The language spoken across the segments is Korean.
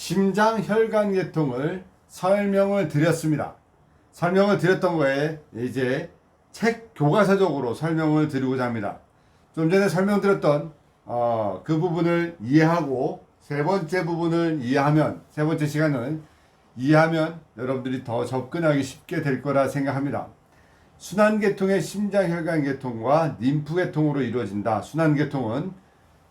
심장 혈관 계통을 설명을 드렸습니다. 설명을 드렸던 거에 이제 책 교과서적으로 설명을 드리고자 합니다. 좀 전에 설명드렸던 어, 그 부분을 이해하고 세 번째 부분을 이해하면 세 번째 시간은 이해하면 여러분들이 더 접근하기 쉽게 될 거라 생각합니다. 순환계통의 심장혈관계통과 림프계통으로 이루어진다. 순환계통은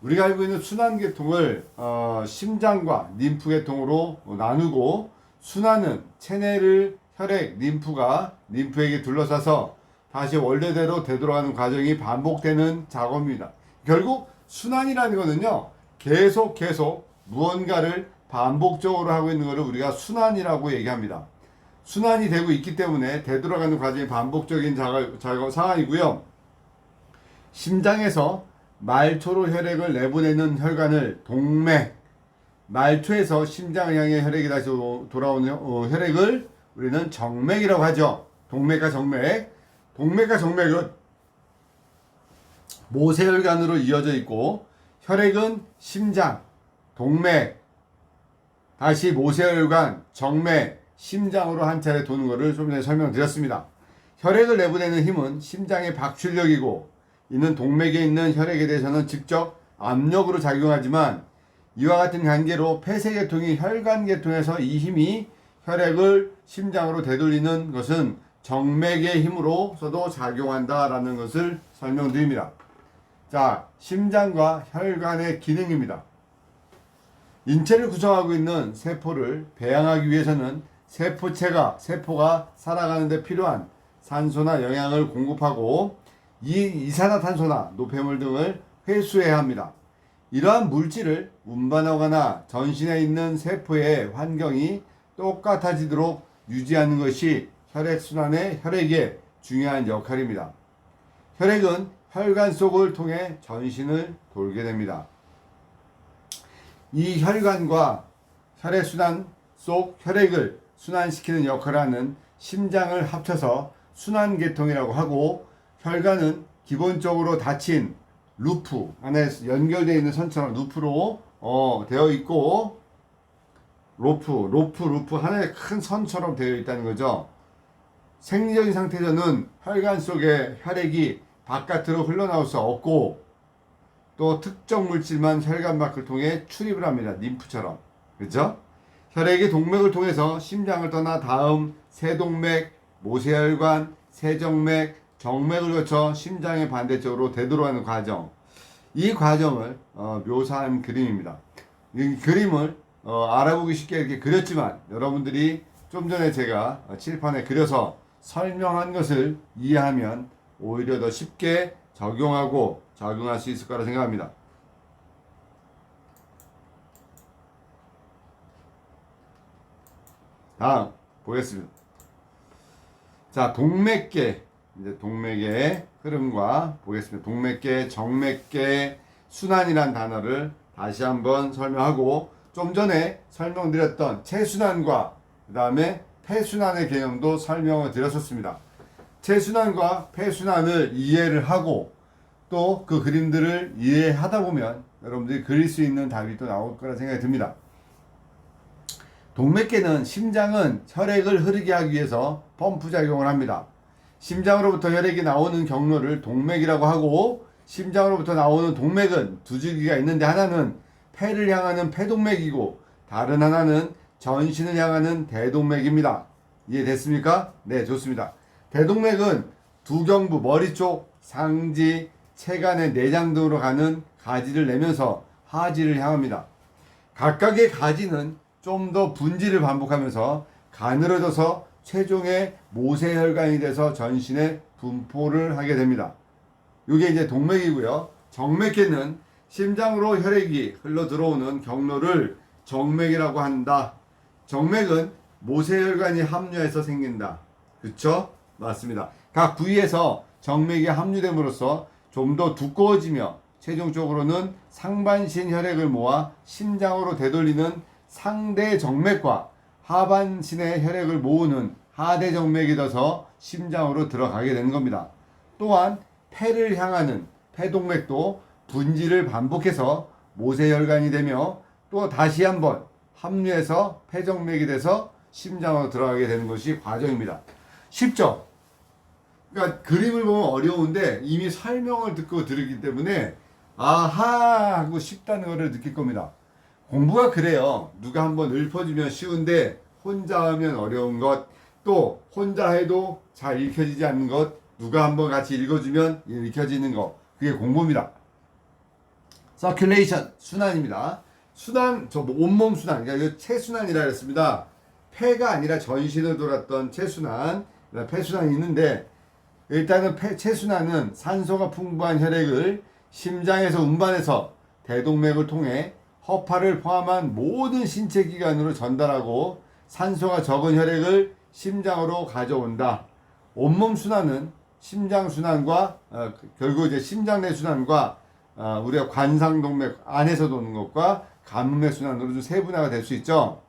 우리가 알고 있는 순환계통을 어, 심장과 림프계통으로 나누고 순환은 체내를 혈액, 림프가 림프에게 둘러싸서 다시 원래대로 되돌아가는 과정이 반복되는 작업입니다. 결국 순환이라는 것은요, 계속 계속 무언가를 반복적으로 하고 있는 것을 우리가 순환이라고 얘기합니다. 순환이 되고 있기 때문에 되돌아가는 과정이 반복적인 작업, 작업 상황이고요. 심장에서 말초로 혈액을 내보내는 혈관을 동맥, 말초에서 심장을 향해 혈액이 다시 도- 돌아오는 어, 혈액을 우리는 정맥이라고 하죠. 동맥과 정맥. 동맥과 정맥은 모세혈관으로 이어져 있고 혈액은 심장, 동맥, 다시 모세혈관, 정맥, 심장으로 한 차례 도는 것을 좀 전에 설명드렸습니다. 혈액을 내보내는 힘은 심장의 박출력이고 이는 동맥에 있는 혈액에 대해서는 직접 압력으로 작용하지만 이와 같은 관계로 폐쇄계통이 혈관계통에서 이 힘이 혈액을 심장으로 되돌리는 것은 정맥의 힘으로서도 작용한다라는 것을 설명드립니다. 자, 심장과 혈관의 기능입니다. 인체를 구성하고 있는 세포를 배양하기 위해서는 세포체가 세포가 살아가는 데 필요한 산소나 영양을 공급하고 이 이산화탄소나 노폐물 등을 회수해야 합니다. 이러한 물질을 운반하거나 전신에 있는 세포의 환경이 똑같아지도록 유지하는 것이 혈액순환의 혈액의 중요한 역할입니다. 혈액은 혈관 속을 통해 전신을 돌게 됩니다. 이 혈관과 혈액순환 속 혈액을 순환시키는 역할을 하는 심장을 합쳐서 순환계통이라고 하고 혈관은 기본적으로 닫힌 루프 안에 연결되어 있는 선처럼 루프로 어, 되어 있고 로프, 로프, 루프 하나의 큰 선처럼 되어 있다는 거죠. 생리적인 상태에서는 혈관 속에 혈액이 바깥으로 흘러나올 수 없고 또 특정 물질만 혈관 밖을 통해 출입을 합니다. 림프처럼. 그렇죠? 혈액이 동맥을 통해서 심장을 떠나 다음 세동맥, 모세혈관, 세정맥, 정맥을 거쳐 심장의 반대쪽으로 되돌아가는 과정. 이 과정을 어, 묘사한 그림입니다. 이 그림을 어, 알아보기 쉽게 이렇게 그렸지만 여러분들이 좀 전에 제가 어, 칠판에 그려서 설명한 것을 이해하면 오히려 더 쉽게 적용하고 적용할 수 있을 거라 생각합니다. 다음 보겠습니다. 자, 동맥계 이제 동맥의 흐름과 보겠습니다. 동맥계, 정맥계, 순환이란 단어를 다시 한번 설명하고 좀 전에 설명드렸던 체순환과 그 다음에 폐순환의 개념도 설명을 드렸었습니다. 체순환과 폐순환을 이해를 하고 또 그 그림들을 이해하다 보면 여러분들이 그릴 수 있는 답이 또 나올 거라 생각이 듭니다. 동맥계는 심장은 혈액을 흐르게 하기 위해서 펌프 작용을 합니다. 심장으로부터 혈액이 나오는 경로를 동맥이라고 하고 심장으로부터 나오는 동맥은 두 줄기가 있는데 하나는 폐를 향하는 폐동맥이고 다른 하나는 전신을 향하는 대동맥입니다. 이해됐습니까? 네, 좋습니다. 대동맥은 두경부 머리 쪽 상지 체간의 내장 등으로 가는 가지를 내면서 하지를 향합니다. 각각의 가지는 좀 더 분지를 반복하면서 가늘어져서 최종의 모세혈관이 돼서 전신에 분포를 하게 됩니다. 이게 이제 동맥이고요. 정맥계는 심장으로 혈액이 흘러 들어오는 경로를 정맥이라고 한다. 정맥은 모세혈관이 합류해서 생긴다. 그쵸? 맞습니다. 각 부위에서 정맥이 합류됨으로써 좀 더 두꺼워지며 최종적으로는 상반신 혈액을 모아 심장으로 되돌리는 상대 정맥과 하반신의 혈액을 모으는 하대 정맥이 돼서 심장으로 들어가게 되는 겁니다. 또한 폐를 향하는 폐동맥도 분지를 반복해서 모세혈관이 되며 또 다시 한번 합류해서 폐정맥이 돼서 심장으로 들어가게 되는 것이 과정입니다. 쉽죠? 그러니까 그림을 보면 어려운데 이미 설명을 듣고 들으기 때문에 아하 하고 쉽다는 것을 느낄 겁니다. 공부가 그래요. 누가 한번 읊어주면 쉬운데 혼자 하면 어려운 것, 또 혼자 해도 잘 읽혀지지 않는 것, 누가 한번 같이 읽어주면 읽혀지는 것, 그게 공부입니다. circulation 순환입니다. 순환 저 온몸 순환 그러니까 체순환이라 했습니다. 폐가 아니라 전신을 돌았던 체순환, 폐순환이 있는데 일단은 폐, 체순환은 산소가 풍부한 혈액을 심장에서 운반해서 대동맥을 통해 허파를 포함한 모든 신체 기관으로 전달하고 산소가 적은 혈액을 심장으로 가져온다. 온몸 순환은 심장 순환과 어, 그- 결국 이제 심장 내 순환과 어, 우리가 관상동맥 안에서 도는 것과 가문맥 순환으로 좀 세분화가 될 수 있죠.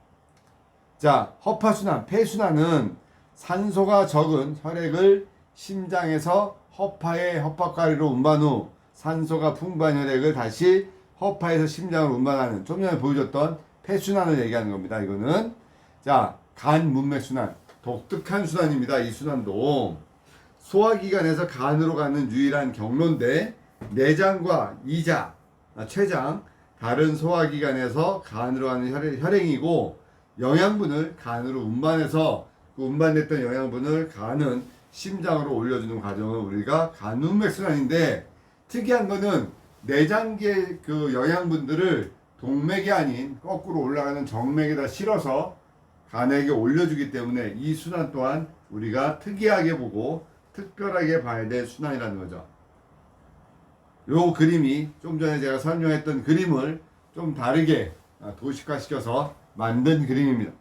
자, 허파 순환, 폐 순환은 산소가 적은 혈액을 심장에서 허파의 허파가리로 운반 후 산소가 풍부한 혈액을 다시 허파에서 심장으로 운반하는 좀 전에 보여줬던 폐 순환을 얘기하는 겁니다. 이거는 자, 간 문맥 순환, 독특한 순환입니다. 이 순환도 소화기관에서 간으로 가는 유일한 경로인데 내장과 이자, 아, 췌장, 다른 소화기관에서 간으로 가는 혈액, 혈행이고 영양분을 간으로 운반해서 그 운반됐던 영양분을 간은 심장으로 올려주는 과정을 우리가 간운맥순환인데 특이한 거는 내장계 그 영양분들을 동맥이 아닌 거꾸로 올라가는 정맥에다 실어서 간에게 올려주기 때문에 이 순환 또한 우리가 특이하게 보고 특별하게 봐야 될 순환이라는 거죠. 요 그림이 좀 전에 제가 설명했던 그림을 좀 다르게 아, 도식화시켜서 만든 그림입니다.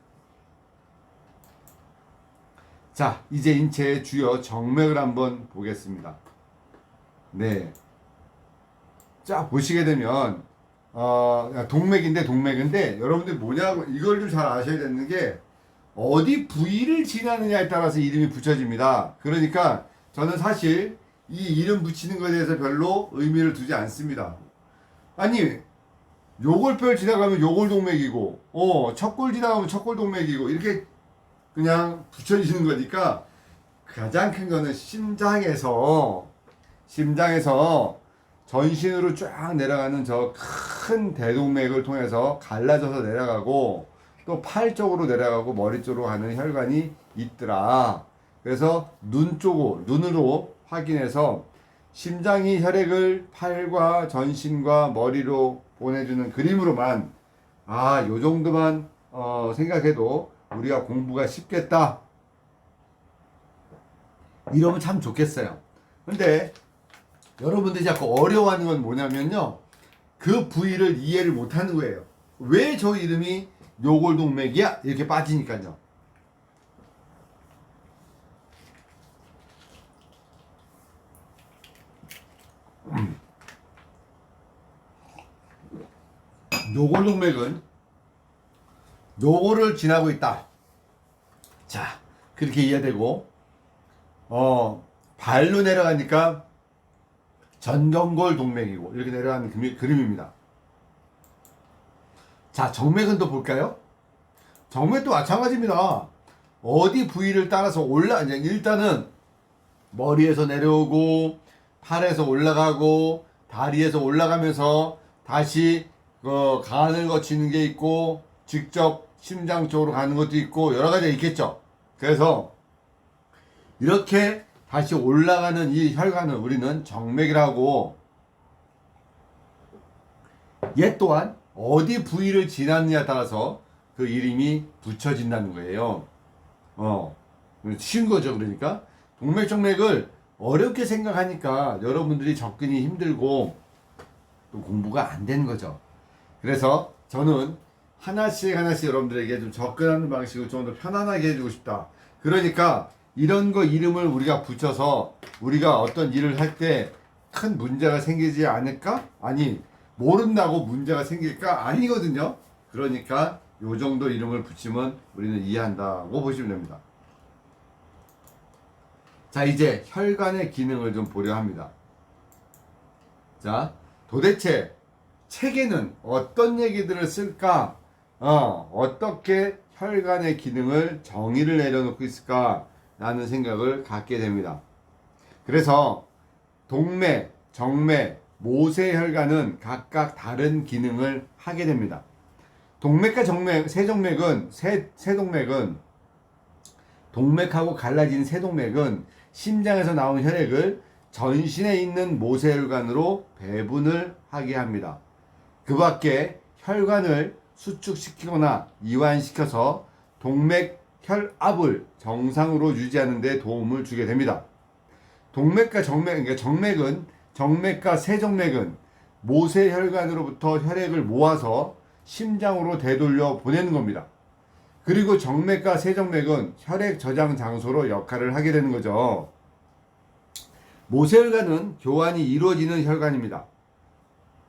자, 이제 인체의 주요 정맥을 한번 보겠습니다. 네. 자, 보시게 되면, 어, 동맥인데, 동맥인데, 여러분들 뭐냐고, 이걸 좀 잘 아셔야 되는 게, 어디 부위를 지나느냐에 따라서 이름이 붙여집니다. 그러니까, 저는 사실, 이 이름 붙이는 것에 대해서 별로 의미를 두지 않습니다. 아니, 요골뼈를 지나가면 요골 동맥이고, 어, 척골 지나가면 척골 동맥이고, 이렇게 그냥 붙여지는 거니까 가장 큰 거는 심장에서 심장에서 전신으로 쫙 내려가는 저 큰 대동맥을 통해서 갈라져서 내려가고 또 팔 쪽으로 내려가고 머리 쪽으로 가는 혈관이 있더라. 그래서 눈 쪽으로 눈으로 확인해서 심장이 혈액을 팔과 전신과 머리로 보내주는 그림으로만 아, 요 정도만 어, 생각해도 우리가 공부가 쉽겠다. 이러면 참 좋겠어요. 근데 여러분들이 자꾸 어려워하는 건 뭐냐면요. 그 부위를 이해를 못 하는 거예요. 왜 저 이름이 요골동맥이야? 이렇게 빠지니까요. 요골동맥은 요거를 지나고 있다. 자, 그렇게 이해되고, 어, 발로 내려가니까 전경골 동맥이고, 이렇게 내려가는 그림, 그림입니다. 자, 정맥은 또 볼까요? 정맥도 마찬가지입니다. 어디 부위를 따라서 올라, 이제 일단은 머리에서 내려오고, 팔에서 올라가고, 다리에서 올라가면서 다시 그 간을 거치는 게 있고, 직접 심장 쪽으로 가는 것도 있고 여러 가지가 있겠죠. 그래서 이렇게 다시 올라가는 이 혈관을 우리는 정맥이라고 얘 또한 어디 부위를 지났느냐에 따라서 그 이름이 붙여진다는 거예요. 어, 쉬운 거죠. 그러니까 동맥정맥을 어렵게 생각하니까 여러분들이 접근이 힘들고 또 공부가 안 되는 거죠. 그래서 저는 하나씩 하나씩 여러분들에게 좀 접근하는 방식을 좀 더 편안하게 해주고 싶다. 그러니까 이런 거 이름을 우리가 붙여서 우리가 어떤 일을 할 때 큰 문제가 생기지 않을까? 아니 모른다고 문제가 생길까? 아니거든요. 그러니까 요 정도 이름을 붙이면 우리는 이해한다고 보시면 됩니다. 자 이제 혈관의 기능을 좀 보려 합니다. 자 도대체 책에는 어떤 얘기들을 쓸까? 어, 어떻게 혈관의 기능을 정의를 내려놓고 있을까 라는 생각을 갖게 됩니다. 그래서 동맥, 정맥, 모세혈관은 각각 다른 기능을 하게 됩니다. 동맥과 정맥, 세동맥은 세, 세동맥은 동맥하고 갈라진 세동맥은 심장에서 나온 혈액을 전신에 있는 모세혈관으로 배분을 하게 합니다. 그 밖에 혈관을 수축시키거나 이완시켜서 동맥 혈압을 정상으로 유지하는 데 도움을 주게 됩니다. 동맥과 정맥, 그러니까 정맥은 정맥과 세정맥은 모세혈관으로부터 혈액을 모아서 심장으로 되돌려 보내는 겁니다. 그리고 정맥과 세정맥은 혈액 저장 장소로 역할을 하게 되는 거죠. 모세혈관은 교환이 이루어지는 혈관입니다.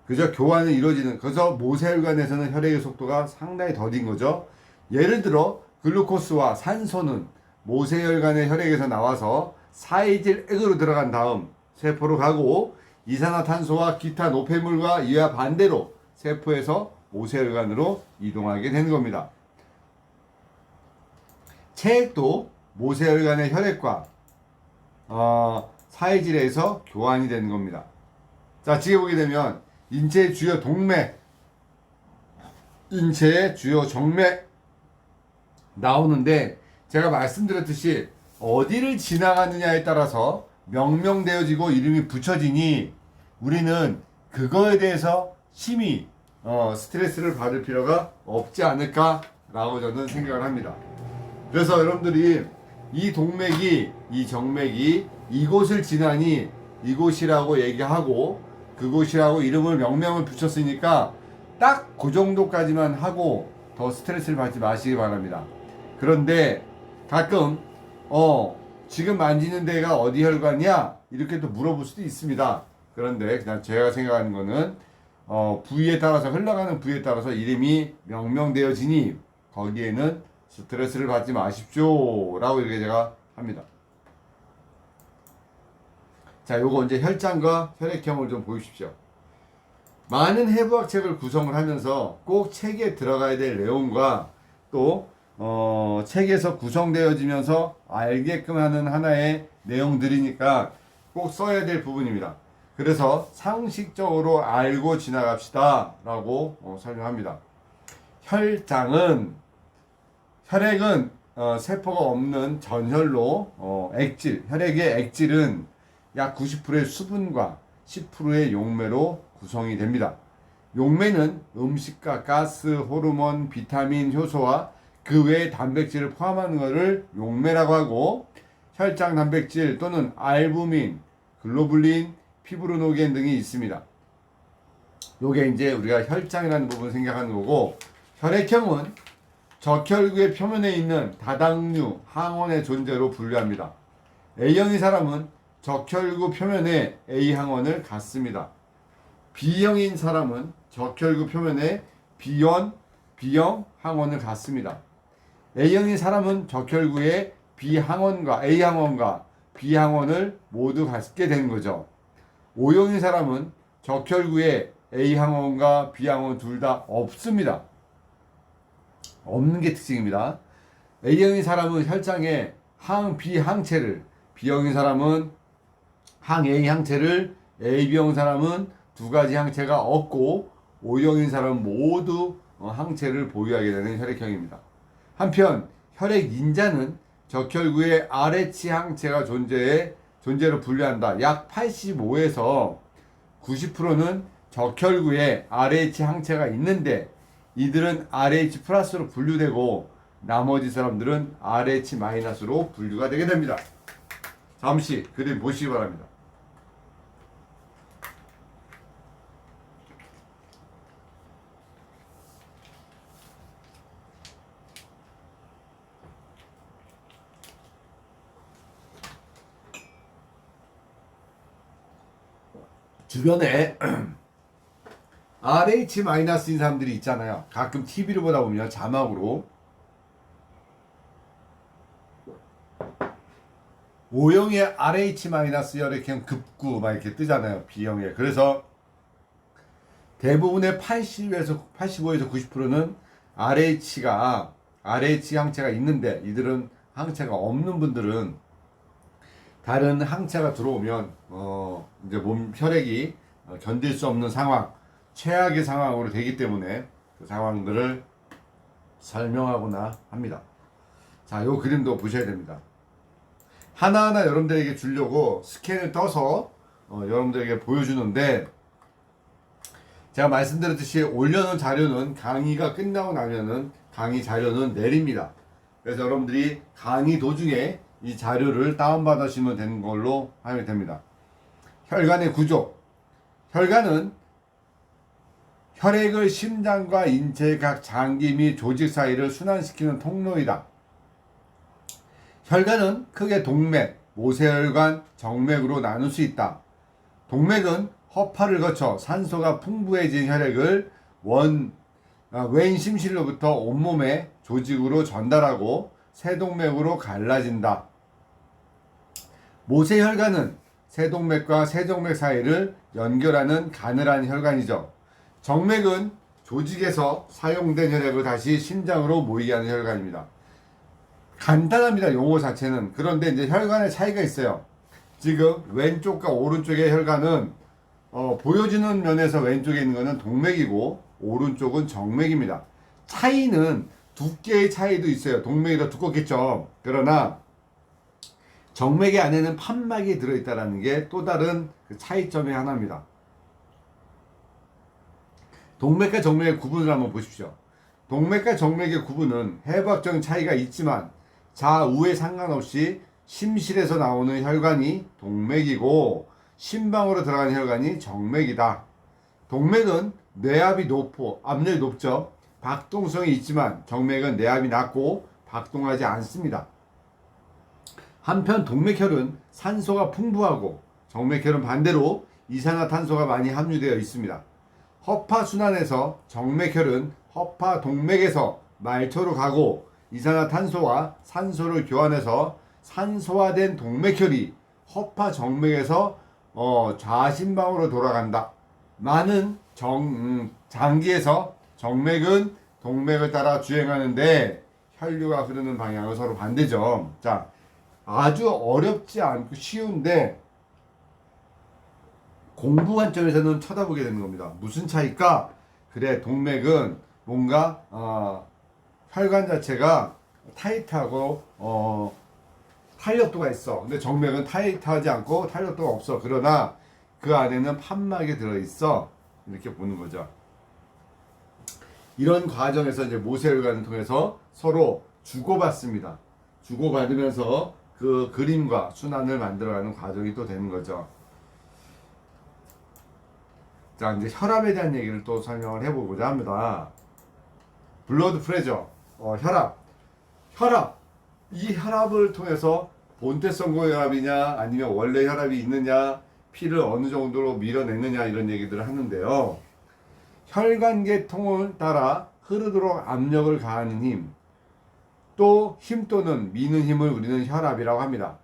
그저 교환이 이루어지는 그래서 모세혈관에서는 혈액의 속도가 상당히 더딘 거죠. 예를 들어 글루코스와 산소는 모세혈관의 혈액에서 나와서 사이질 액으로 들어간 다음 세포로 가고 이산화탄소와 기타 노폐물과 이와 반대로 세포에서 모세혈관으로 이동하게 되는 겁니다. 체액도 모세혈관의 혈액과 어, 사이질에서 교환이 되는 겁니다. 자, 지금 보게 되면 인체의 주요 동맥, 인체의 주요 정맥 나오는데 제가 말씀드렸듯이 어디를 지나가느냐에 따라서 명명되어지고 이름이 붙여지니 우리는 그거에 대해서 심히 어, 스트레스를 받을 필요가 없지 않을까라고 저는 생각을 합니다. 그래서 여러분들이 이 동맥이 이 정맥이 이곳을 지나니 이곳이라고 얘기하고 그곳이라고 이름을 명명을 붙였으니까 딱 그 정도까지만 하고 더 스트레스를 받지 마시기 바랍니다. 그런데 가끔 어 지금 만지는 데가 어디 혈관이야 이렇게 또 물어볼 수도 있습니다. 그런데 그냥 제가 생각하는 거는 어 부위에 따라서 흘러가는 부위에 따라서 이름이 명명되어지니 거기에는 스트레스를 받지 마십시오라고 이렇게 제가 합니다. 자, 요거 이제 혈장과 혈액형을 좀 보십시오. 많은 해부학 책을 구성을 하면서 꼭 책에 들어가야 될 내용과 또 어, 책에서 구성되어지면서 알게끔 하는 하나의 내용들이니까 꼭 써야 될 부분입니다. 그래서 상식적으로 알고 지나갑시다 라고 어, 설명합니다. 혈장은 혈액은 어, 세포가 없는 전혈로 어, 액질, 혈액의 액질은 약 90%의 수분과 10%의 용매로 구성이 됩니다. 용매는 음식과 가스, 호르몬, 비타민, 효소와 그 외의 단백질을 포함하는 것을 용매라고 하고 혈장 단백질 또는 알부민, 글로불린, 피브로노겐 등이 있습니다. 요게 이제 우리가 혈장이라는 부분을 생각하는 거고 혈액형은 적혈구의 표면에 있는 다당류, 항원의 존재로 분류합니다. A형의 사람은 적혈구 표면에 A 항원을 갖습니다. B형인 사람은 적혈구 표면에 B원, B형 항원을 갖습니다. A형인 사람은 적혈구에 B 항원과 A 항원과 B 항원을 모두 갖게 된 거죠. O형인 사람은 적혈구에 A 항원과 B 항원 둘 다 없습니다. 없는 게 특징입니다. A형인 사람은 혈장에 항 B 항체를 B형인 사람은 항 A 항체를 AB형 사람은 두 가지 항체가 없고 O형인 사람은 모두 어, 항체를 보유하게 되는 혈액형입니다. 한편 혈액 인자는 적혈구에 RH 항체가 존재해 존재로 분류한다. 약 85에서 90%는 적혈구에 RH 항체가 있는데 이들은 RH 플러스로 분류되고 나머지 사람들은 RH 마이너스로 분류가 되게 됩니다. 잠시 그림 보시기 바랍니다. 주변에 RH 마이너스인 사람들이 있잖아요. 가끔 TV를 보다 보면 자막으로 O형의 RH 마이너스 혈액형 급구 막 이렇게 뜨잖아요. B형에. 그래서 대부분의 80에서 85에서 90%는 RH가 RH 항체가 있는데 이들은 항체가 없는 분들은 다른 항체가 들어오면 어 이제 몸 혈액이 어, 견딜 수 없는 상황 최악의 상황으로 되기 때문에 그 상황들을 설명하거나 합니다. 자, 요 그림도 보셔야 됩니다. 하나하나 여러분들에게 주려고 스캔을 떠서 어, 여러분들에게 보여주는데 제가 말씀드렸듯이 올려놓은 자료는 강의가 끝나고 나면은 강의 자료는 내립니다. 그래서 여러분들이 강의 도중에 이 자료를 다운받으시면 되는 걸로 하면 됩니다. 혈관의 구조. 혈관은 혈액을 심장과 인체의 각 장기 및 조직 사이를 순환시키는 통로이다. 혈관은 크게 동맥, 모세혈관, 정맥으로 나눌 수 있다. 동맥은 허파를 거쳐 산소가 풍부해진 혈액을 원, 아, 왼 심실로부터 온몸의 조직으로 전달하고 세동맥으로 갈라진다. 모세혈관은 세동맥과 세정맥 사이를 연결하는 가늘한 혈관이죠. 정맥은 조직에서 사용된 혈액을 다시 심장으로 모이게 하는 혈관입니다. 간단합니다. 용어 자체는. 그런데 이제 혈관의 차이가 있어요. 지금 왼쪽과 오른쪽의 혈관은 어, 보여지는 면에서 왼쪽에 있는 것은 동맥이고 오른쪽은 정맥입니다. 차이는 두께의 차이도 있어요. 동맥이 더 두껍겠죠. 그러나 정맥의 안에는 판막이 들어있다는 게 또 다른 그 차이점의 하나입니다. 동맥과 정맥의 구분을 한번 보십시오. 동맥과 정맥의 구분은 해부학적인 차이가 있지만 좌우에 상관없이 심실에서 나오는 혈관이 동맥이고 심방으로 들어가는 혈관이 정맥이다. 동맥은 뇌압이 높고 압력이 높죠. 박동성이 있지만 정맥은 뇌압이 낮고 박동하지 않습니다. 한편 동맥혈은 산소가 풍부하고 정맥혈은 반대로 이산화탄소가 많이 함유되어 있습니다. 허파 순환에서 정맥혈은 허파 동맥에서 말초로 가고 이산화탄소와 산소를 교환해서 산소화된 동맥혈이 허파 정맥에서 어, 좌심방으로 돌아간다. 많은 정, 음, 장기에서 정맥은 동맥을 따라 주행하는데 혈류가 흐르는 방향은 서로 반대죠. 자, 아주 어렵지 않고 쉬운데 공부 관점에서는 쳐다보게 되는 겁니다. 무슨 차이까? 그래, 동맥은 뭔가 어, 혈관 자체가 타이트하고 어, 탄력도가 있어. 근데 정맥은 타이트하지 않고 탄력도가 없어. 그러나 그 안에는 판막이 들어 있어. 이렇게 보는 거죠. 이런 과정에서 이제 모세혈관을 통해서 서로 주고받습니다. 주고받으면서 그 그림과 순환을 만들어가는 과정이 또 되는 거죠. 자, 이제 혈압에 대한 얘기를 또 설명을 해보고자 합니다. 블러드 프레저, 어, 혈압. 혈압. 이 혈압을 통해서 본태성 고혈압이냐, 아니면 원래 혈압이 있느냐, 피를 어느 정도로 밀어내느냐, 이런 얘기들을 하는데요. 혈관계 통을 따라 흐르도록 압력을 가하는 힘, 또 힘 또는 미는 힘을 우리는 혈압이라고 합니다.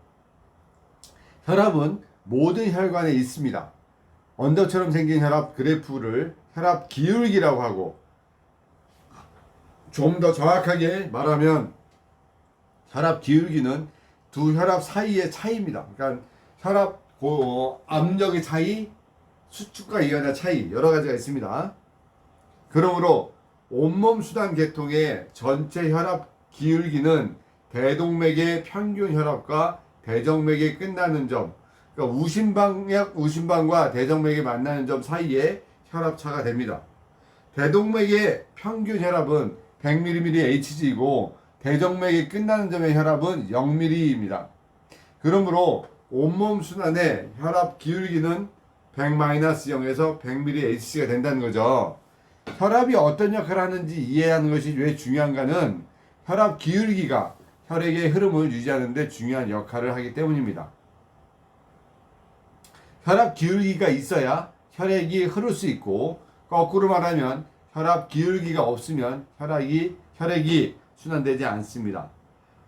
혈압은 모든 혈관에 있습니다. 언더처럼 생긴 혈압 그래프를 혈압 기울기라고 하고 좀 더 정확하게 말하면 혈압 기울기는 두 혈압 사이의 차이입니다. 그러니까 혈압 고 압력의 차이, 수축과 이완의 차이 여러 가지가 있습니다. 그러므로 온몸 수단 계통의 전체 혈압 기울기는 대동맥의 평균 혈압과 대정맥이 끝나는 점, 그러니까 우심방약 우심방과 대정맥이 만나는 점 사이에 혈압 차가 됩니다. 대동맥의 평균 혈압은 100mmHg이고 대정맥이 끝나는 점의 혈압은 0mm입니다. 그러므로 온몸 순환의 혈압 기울기는 100-0에서 100mmHg가 된다는 거죠. 혈압이 어떤 역할을 하는지 이해하는 것이 왜 중요한가는 혈압 기울기가 혈액의 흐름을 유지하는 데 중요한 역할을 하기 때문입니다. 혈압 기울기가 있어야 혈액이 흐를 수 있고 거꾸로 말하면 혈압 기울기가 없으면 혈액이 혈액이 순환되지 않습니다.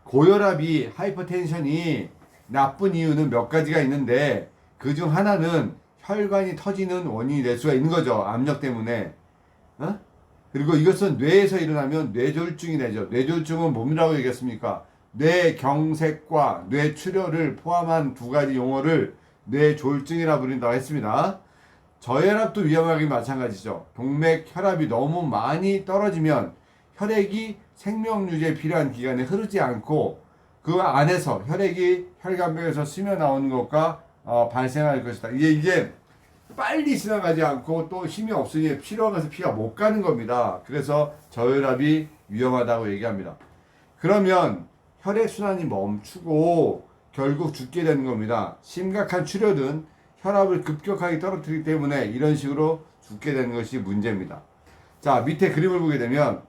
고혈압이 하이퍼텐션이 나쁜 이유는 몇 가지가 있는데 그 중 하나는 혈관이 터지는 원인이 될 수가 있는 거죠. 압력 때문에. 어? 그리고 이것은 뇌에서 일어나면 뇌졸중이 되죠. 뇌졸중은 뭐라고 얘기했습니까? 뇌경색과 뇌출혈을 포함한 두 가지 용어를 뇌졸중이라 부른다고 했습니다. 저혈압도 위험하기 마찬가지죠. 동맥 혈압이 너무 많이 떨어지면 혈액이 생명 유지에 필요한 기간에 흐르지 않고 그 안에서 혈액이 혈관벽에서 스며 나오는 것과 어, 발생할 것이다. 이게 이게 빨리 지나가지 않고 또 힘이 없으니 피로가 가서 피가 못 가는 겁니다. 그래서 저혈압이 위험하다고 얘기합니다. 그러면 혈액 순환이 멈추고 결국 죽게 되는 겁니다. 심각한 출혈은 혈압을 급격하게 떨어뜨리기 때문에 이런 식으로 죽게 되는 것이 문제입니다. 자, 밑에 그림을 보게 되면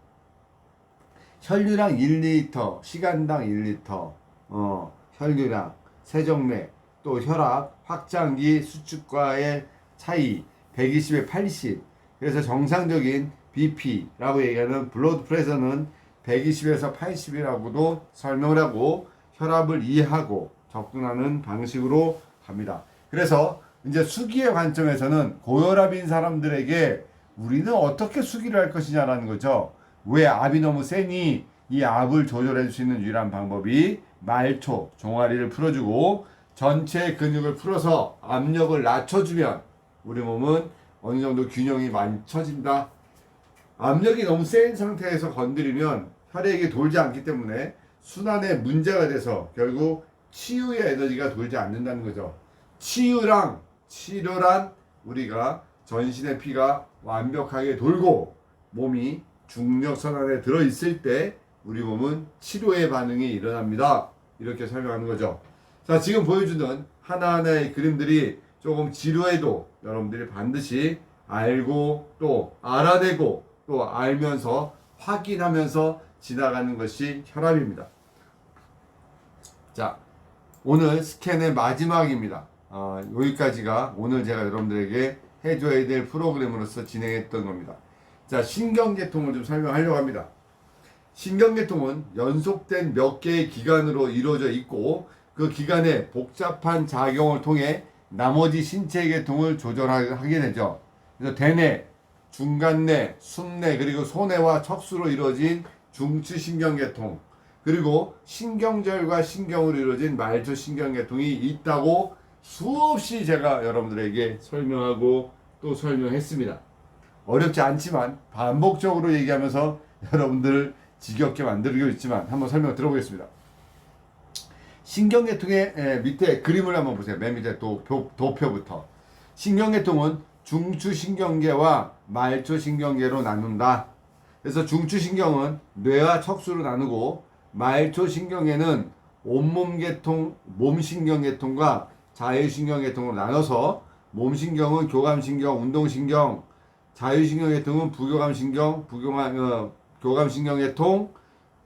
혈류량 1리터, 시간당 1리터, 어, 혈류량, 세정맥, 또 혈압, 확장기, 수축과의 차이, 120에 80. 그래서 정상적인 BP라고 얘기하는 블러드 프레셔는 120에서 80이라고도 설명을 하고 혈압을 이해하고 접근하는 방식으로 갑니다. 그래서 이제 수기의 관점에서는 고혈압인 사람들에게 우리는 어떻게 수기를 할 것이냐라는 거죠. 왜 압이 너무 세니 이 압을 조절해 줄 수 있는 유일한 방법이 말초 종아리를 풀어주고 전체 근육을 풀어서 압력을 낮춰주면 우리 몸은 어느 정도 균형이 맞춰진다. 압력이 너무 센 상태에서 건드리면 혈액이 돌지 않기 때문에 순환에 문제가 돼서 결국 치유의 에너지가 돌지 않는다는 거죠. 치유랑 치료란 우리가 전신의 피가 완벽하게 돌고 몸이 중력선 안에 들어 있을 때 우리 몸은 치료의 반응이 일어납니다. 이렇게 설명하는 거죠. 자, 지금 보여주는 하나하나의 그림들이 조금 지루해도 여러분들이 반드시 알고 또 알아내고 또 알면서 확인하면서 지나가는 것이 혈압입니다. 자, 오늘 스캔의 마지막입니다. 어, 여기까지가 오늘 제가 여러분들에게 해줘야 될 프로그램으로서 진행했던 겁니다. 자, 신경계통을 좀 설명하려고 합니다. 신경계통은 연속된 몇 개의 기관으로 이루어져 있고 그 기관의 복잡한 작용을 통해 나머지 신체 계통을 조절하게 되죠. 그래서 대뇌, 중간뇌, 순뇌 그리고 소뇌와 척수로 이루어진 중추신경계통 그리고 신경절과 신경으로 이루어진 말초신경계통이 있다고 수없이 제가 여러분들에게 설명하고 또 설명했습니다. 어렵지 않지만 반복적으로 얘기하면서 여러분들을 지겹게 만들고 있지만 한번 설명 들어보겠습니다. 신경계통의 에, 밑에 그림을 한번 보세요. 맨 밑에 도표, 도표부터. 신경계통은 중추신경계와 말초신경계로 나눈다. 그래서 중추신경은 뇌와 척수로 나누고 말초신경계는 온몸계통, 몸신경계통과 자율신경계통으로 나눠서 몸신경은 교감신경, 운동신경, 자율신경계통은 부교감신경, 부교감, 어, 교감신경계통,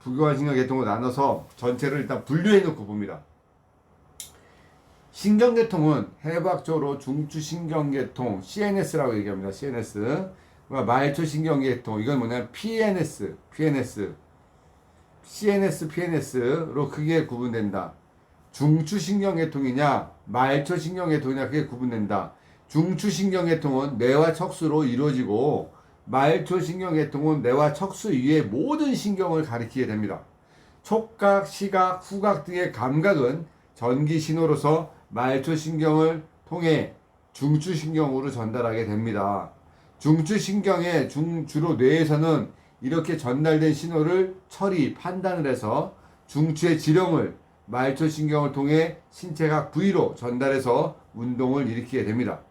부교감신경계통으로 나눠서 전체를 일단 분류해 놓고 봅니다. 신경계통은 해박적으로 중추신경계통, CNS라고 얘기합니다. CNS. 말초신경계통, 이건 뭐냐면 PNS, PNS. CNS, PNS로 크게 구분된다. 중추신경계통이냐, 말초신경계통이냐, 크게 구분된다. 중추신경계통은 뇌와 척수로 이루어지고, 말초신경계통은 뇌와 척수 이외의 모든 신경을 가리키게 됩니다. 촉각, 시각, 후각 등의 감각은 전기 신호로서 말초신경을 통해 중추신경으로 전달하게 됩니다. 중추신경의 중, 주로 뇌에서는 이렇게 전달된 신호를 처리, 판단을 해서 중추의 지령을 말초신경을 통해 신체 각 부위로 전달해서 운동을 일으키게 됩니다.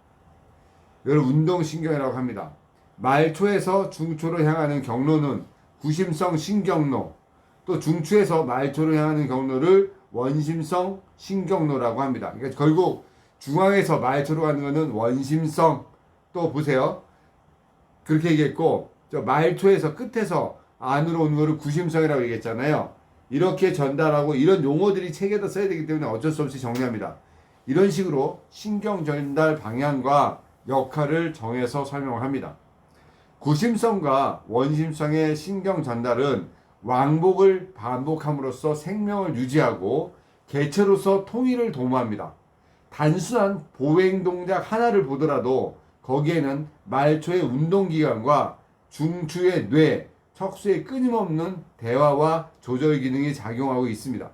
이걸 운동신경이라고 합니다. 말초에서 중초로 향하는 경로는 구심성 신경로, 또 중추에서 말초로 향하는 경로를 원심성 신경로라고 합니다. 그러니까 결국 중앙에서 말초로 가는 것은 원심성, 또 보세요. 그렇게 얘기했고, 저 말초에서 끝에서 안으로 오는 거를 구심성이라고 얘기했잖아요. 이렇게 전달하고 이런 용어들이 책에다 써야 되기 때문에 어쩔 수 없이 정리합니다. 이런 식으로 신경 전달 방향과 역할을 정해서 설명을 합니다. 구심성과 원심성의 신경 전달은 왕복을 반복함으로써 생명을 유지하고 개체로서 통일을 도모합니다. 단순한 보행 동작 하나를 보더라도 거기에는 말초의 운동 기관과 중추의 뇌, 척수의 끊임없는 대화와 조절 기능이 작용하고 있습니다.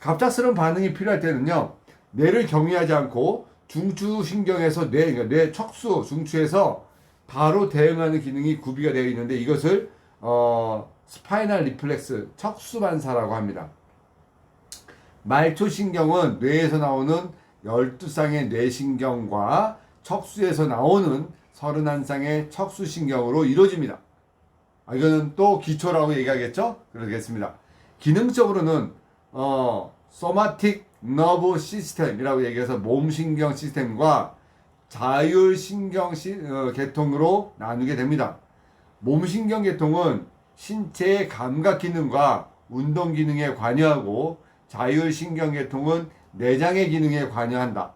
갑작스러운 반응이 필요할 때는요, 뇌를 격리하지 않고 중추 신경에서 뇌, 그러니까 뇌 척수, 중추에서 바로 대응하는 기능이 구비가 되어 있는데 이것을 어, 스파이널 리플렉스, 척수 반사라고 합니다. 말초신경은 뇌에서 나오는 12쌍의 뇌신경과 척수에서 나오는 31쌍의 척수신경으로 이루어집니다. 아, 이거는 또 기초라고 얘기하겠죠? 그러겠습니다. 기능적으로는 어, 소마틱 너브 시스템이라고 얘기해서 몸신경 시스템과 자율신경 시, 어, 계통으로 나누게 됩니다. 몸신경 계통은 신체의 감각 기능과 운동 기능에 관여하고 자율신경 계통은 내장의 기능에 관여한다.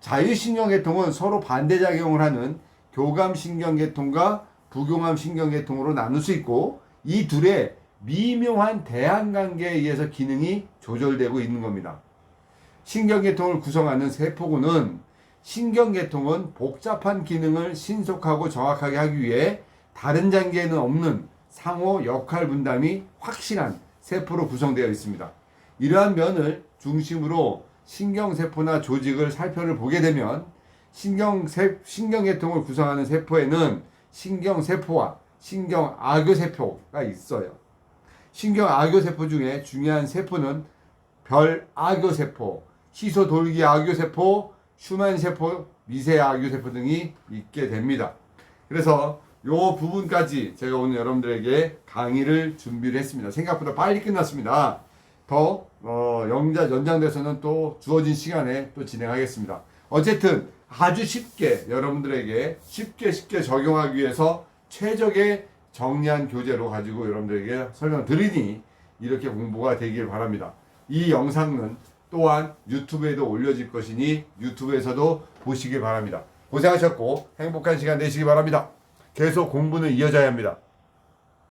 자율신경 계통은 서로 반대작용을 하는 교감신경 계통과 부교감 신경 계통으로 나눌 수 있고 이 둘의 미묘한 대항 관계에 의해서 기능이 조절되고 있는 겁니다. 신경 계통을 구성하는 세포군은 신경계통은 복잡한 기능을 신속하고 정확하게 하기 위해 다른 장기에는 없는 상호 역할 분담이 확실한 세포로 구성되어 있습니다. 이러한 면을 중심으로 신경세포나 조직을 살펴를 보게 되면 신경세, 신경계통을 구성하는 세포에는 신경세포와 신경악교세포가 있어요. 신경악교세포 중에 중요한 세포는 별악교세포, 희소돌기악교세포, 슈만 세포, 미세악교세포 등이 있게 됩니다. 그래서 요 부분까지 제가 오늘 여러분들에게 강의를 준비를 했습니다. 생각보다 빨리 끝났습니다. 더 어, 영자 연장돼서는 또 주어진 시간에 또 진행하겠습니다. 어쨌든 아주 쉽게 여러분들에게 쉽게 쉽게 적용하기 위해서 최적의 정리한 교재로 가지고 여러분들에게 설명 드리니 이렇게 공부가 되길 바랍니다. 이 영상은 또한 유튜브에도 올려질 것이니 유튜브에서도 보시길 바랍니다. 고생하셨고 행복한 시간 되시기 바랍니다. 계속 공부는 이어져야 합니다.